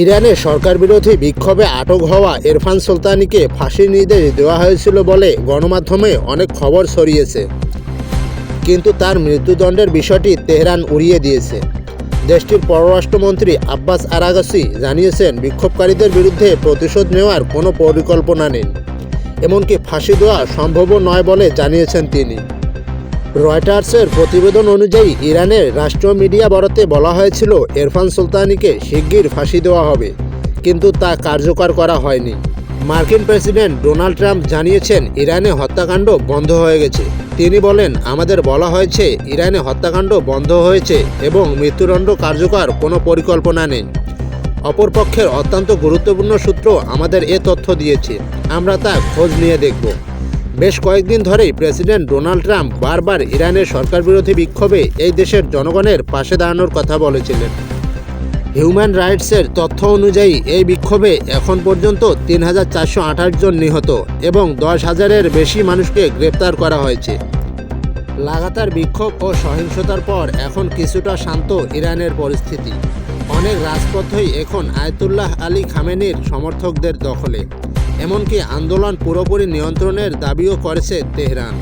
ইরানে সরকার বিরোধী বিক্ষোভে আটক হওয়া ইরফান সুলতানিকে ফাঁসির নির্দেশ দেওয়া হয়েছিল বলে গণমাধ্যমে অনেক খবর ছড়িয়েছে। কিন্তু তার মৃত্যুদণ্ডের বিষয়টি তেহরান উড়িয়ে দিয়েছে। দেশটির পররাষ্ট্রমন্ত্রী আব্বাস আরাগাসি জানিয়েছেন, বিক্ষোভকারীদের বিরুদ্ধে প্রতিশোধ নেওয়ার কোনো পরিকল্পনা নেই। এমনকি ফাঁসি দেওয়া সম্ভবও নয় বলে জানিয়েছেন তিনি। রয়টার্সের প্রতিবেদন অনুযায়ী ইরানের রাষ্ট্রীয় মিডিয়া বরাতে বলা হয়েছিল, এরফান সুলতানিকে শিগগির ফাঁসি দেওয়া হবে, কিন্তু তা কার্যকর করা হয়নি। মার্কিন প্রেসিডেন্ট ডোনাল্ড ট্রাম্প জানিয়েছেন, ইরানে হত্যাকাণ্ড বন্ধ হয়ে গেছে। তিনি বলেন, আমাদের বলা হয়েছে, ইরানে হত্যাকাণ্ড বন্ধ হয়েছে এবং মৃত্যুদণ্ড কার্যকর কোনো পরিকল্পনা নেই। অপরপক্ষের অত্যন্ত গুরুত্বপূর্ণ সূত্র আমাদের এ তথ্য দিয়েছে। আমরা তা খোঁজ নিয়ে দেখব। বেশ কয়েকদিন ধরেই প্রেসিডেন্ট ডোনাল্ড ট্রাম্প বারবার ইরানের সরকার বিরোধী বিক্ষোভে এই দেশের জনগণের পাশে দাঁড়ানোর কথা বলেছিলেন। হিউম্যান রাইটসের তথ্য অনুযায়ী এই বিক্ষোভে এখন পর্যন্ত তিন হাজার চারশো আঠাশ জন নিহত এবং দশ হাজারের বেশি মানুষকে গ্রেপ্তার করা হয়েছে। লাগাতার বিক্ষোভ ও সহিংসতার পর এখন কিছুটা শান্ত ইরানের পরিস্থিতি। অনেক রাজপথই এখন আয়তুল্লাহ আলী খামেনির সমর্থকদের দখলে। এমনকি আন্দোলন পুরোপুরি নিয়ন্ত্রণের দাবিও করেছে তেহরান।